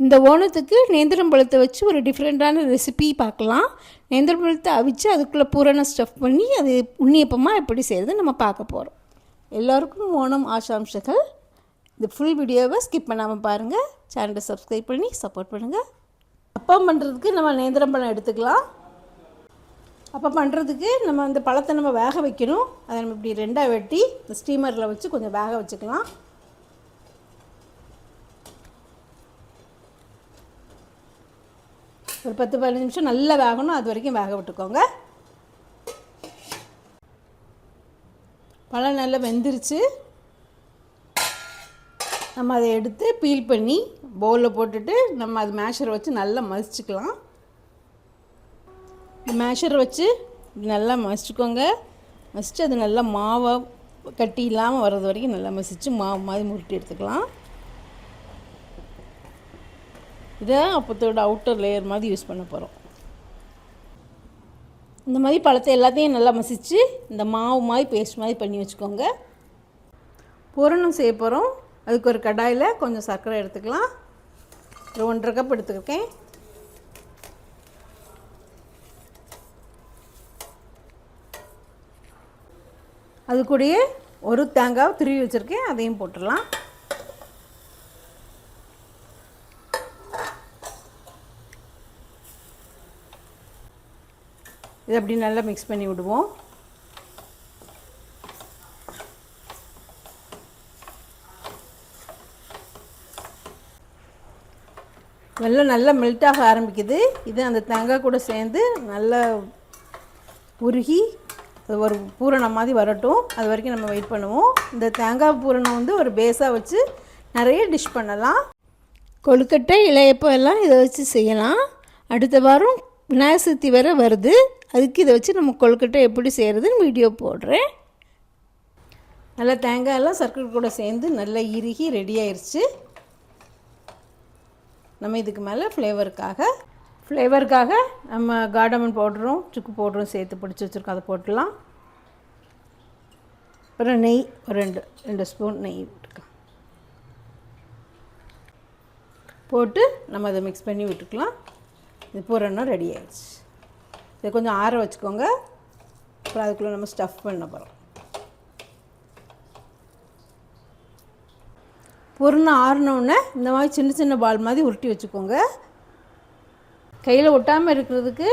இந்த ஓணத்துக்கு நேந்திரம் பழத்தை வச்சு ஒரு டிஃப்ரெண்ட்டான ரெசிபி பார்க்கலாம். நேந்திரம் பழத்தை அவிச்சு அதுக்குள்ளே பூரண ஸ்டஃப் பண்ணி அது உண்ணியப்பமாக எப்படி செய்கிறது நம்ம பார்க்க போகிறோம் எல்லோருக்கும் ஓணம் ஆசாம்சங்கள் இந்த ஃபுல் வீடியோவை ஸ்கிப் பண்ணாமல் பாருங்கள் சேனலை சப்ஸ்கிரைப் பண்ணி சப்போர்ட் பண்ணுங்கள் அப்பம் பண்ணுறதுக்கு நம்ம நேந்திரம் பழம் எடுத்துக்கலாம். அப்போ பண்ணுறதுக்கு நம்ம அந்த பழத்தை நம்ம வேக வைக்கணும். அதை நம்ம இப்படி ரெண்டாக வெட்டி இந்த ஸ்டீமரில் வச்சு கொஞ்சம் வேக வச்சுக்கலாம். ஒரு பத்து பதினஞ்சு நிமிஷம் நல்லா வேகணும். அது வரைக்கும் வேக விட்டுக்கோங்க. பழம் நல்லா வெந்துருச்சு. நம்ம அதை எடுத்து பீல் பண்ணி பவுலில் போட்டுட்டு நம்ம அது மேஷரை வச்சு நல்லா மசிச்சுக்கலாம். மேஷரை வச்சு நல்லா மசிச்சுக்கோங்க. மசித்து அது நல்லா மாவாக கட்டி இல்லாமல் வர்றது வரைக்கும் நல்லா மசித்து மாவு மாதிரி முருட்டி எடுத்துக்கலாம். இதை அப்பத்தோட அவுட்டர் லேயர் மாதிரி யூஸ் பண்ண போகிறோம் இந்த மாதிரி பழத்தை எல்லாத்தையும் நல்லா மசித்து இந்த மாவு மாதிரி பேஸ்ட் மாதிரி பண்ணி வச்சுக்கோங்க. பூரணம் செய்ய போகிறோம் அதுக்கு ஒரு கடாயில் கொஞ்சம் சர்க்கரை எடுத்துக்கலாம். ஒரு ஒன்றரை கப் எடுத்துருக்கேன். அது கூடயே ஒரு தேங்காய் துருவி வச்சுருக்கேன். அதையும் போட்டுடலாம். இது அப்படி நல்லா மிக்ஸ் பண்ணி விடுவோம். வெள்ளம் நல்லா மெல்ட் ஆக ஆரம்பிக்குது. இது அந்த தேங்காய் கூட சேர்ந்து நல்லா உருகி அது ஒரு பூரணம் மாதிரி வரட்டும். அது வரைக்கும் நம்ம வெயிட் பண்ணுவோம். இந்த தேங்காய் பூரணம் வந்து ஒரு பேஸாக வச்சு நிறைய டிஷ் பண்ணலாம். கொழுக்கட்டை இளையப்போ எல்லாம் இதை வச்சு செய்யலாம். அடுத்த வாரம் விநாயகர் சதுர்த்தி வேறு வருது. அதுக்கு இதை வச்சு நம்ம கொழுக்கட்டை எப்படி செய்கிறதுன்னு வீடியோ போடுறேன். நல்லா தேங்காயெல்லாம் சர்க்கரை கூட சேர்ந்து நல்லா இறுகி ரெடி ஆயிடுச்சு நம்ம இதுக்கு மேலே ஃப்ளேவருக்காக ஃப்ளேவருக்காக நம்ம கார்டமன் பவுடரும் சுக்கு பவுடரும் சேர்த்து பிடிச்சி வச்சுருக்கோம். அதை போட்டுடலாம் அப்புறம் நெய் ஒரு ரெண்டு ரெண்டு ஸ்பூன் நெய் விட்டுக்கலாம். போட்டு நம்ம அதை மிக்ஸ் பண்ணி விட்டுக்கலாம். இது பூரணம் ரெடி ஆயிடுச்சு இதை கொஞ்சம் ஆற வச்சுக்கோங்க. அப்புறம் அதுக்குள்ளே நம்ம ஸ்டஃப் பண்ண போகிறோம் பொருணை ஆறினோடனே இந்த மாதிரி சின்ன சின்ன பால் மாதிரி உருட்டி வச்சுக்கோங்க. கையில் ஒட்டாமல் இருக்கிறதுக்கு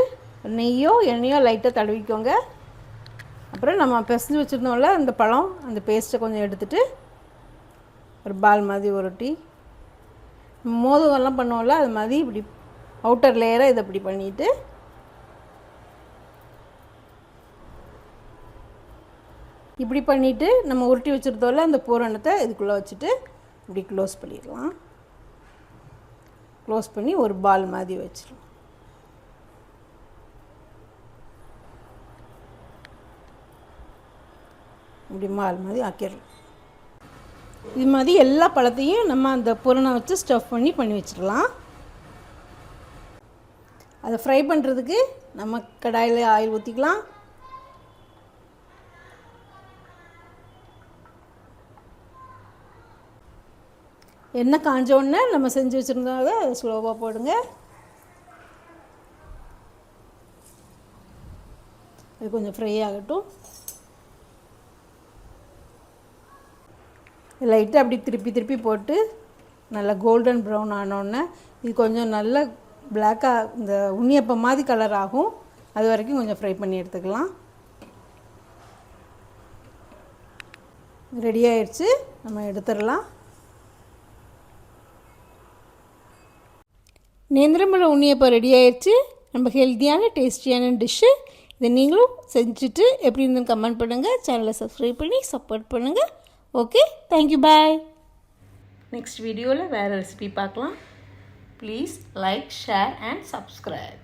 நெய்யோ எண்ணெயோ லைட்டாக தடவிக்கோங்க. அப்புறம் நம்ம பிசைஞ்சு வச்சுருந்தோம்ல அந்த பழம் அந்த பேஸ்ட்டை கொஞ்சம் எடுத்துகிட்டு ஒரு பால் மாதிரி உருட்டி மோதகம்லாம் பண்ணுவோம்ல அது மாதிரி இப்படி அவுட்டர் லேயராக இதை இப்படி பண்ணிவிட்டு இப்படி பண்ணிவிட்டு நம்ம உருட்டி வச்சுருந்தோம்ல அந்த பூரணத்தை இதுக்குள்ளே வச்சுட்டு இப்படி க்ளோஸ் பண்ணிடலாம். க்ளோஸ் பண்ணி ஒரு பால் மாதிரி வச்சிடலாம். இப்படி மால் மாதிரி ஆக்கிடலாம். இது மாதிரி எல்லா பழத்தையும் நம்ம அந்த பூரணம் வச்சு ஸ்டஃப் பண்ணி பண்ணி வச்சிடலாம். அதை ஃப்ரை பண்ணுறதுக்கு நம்ம கடாயில் ஆயில் ஊற்றிக்கலாம் எண்ணெய் காஞ்சோடனே நம்ம செஞ்சு வச்சுருந்தோம் அதை ஸ்லோவாக போடுங்க. அது கொஞ்சம் ஃப்ரை ஆகட்டும். லைட்டாக அப்படி திருப்பி திருப்பி போட்டு நல்லா கோல்டன் ப்ரௌன் ஆனோடனே இது கொஞ்சம் நல்ல பிளாக்காக இந்த உண்ணியப்பம் மாதிரி கலர் ஆகும். அது வரைக்கும் கொஞ்சம் ஃப்ரை பண்ணி எடுத்துக்கலாம். ரெடி ஆயிடுச்சு. நம்ம எடுத்துடலாம். நேந்திரம்பழம் உண்ணியப்போ ரெடி ஆயிடுச்சு நம்ம ஹெல்த்தியான டேஸ்டியான டிஷ்ஷு இதை நீங்களும் செஞ்சுட்டு எப்படி இருந்துன்னு கமெண்ட் பண்ணுங்கள் சேனலை சப்ஸ்கிரைப் பண்ணி சப்போர்ட் பண்ணுங்கள் ஓகே தேங்க்யூ பாய் நெக்ஸ்ட் வீடியோவில் வேறு ரெசிபி பார்க்கலாம். Please like share and subscribe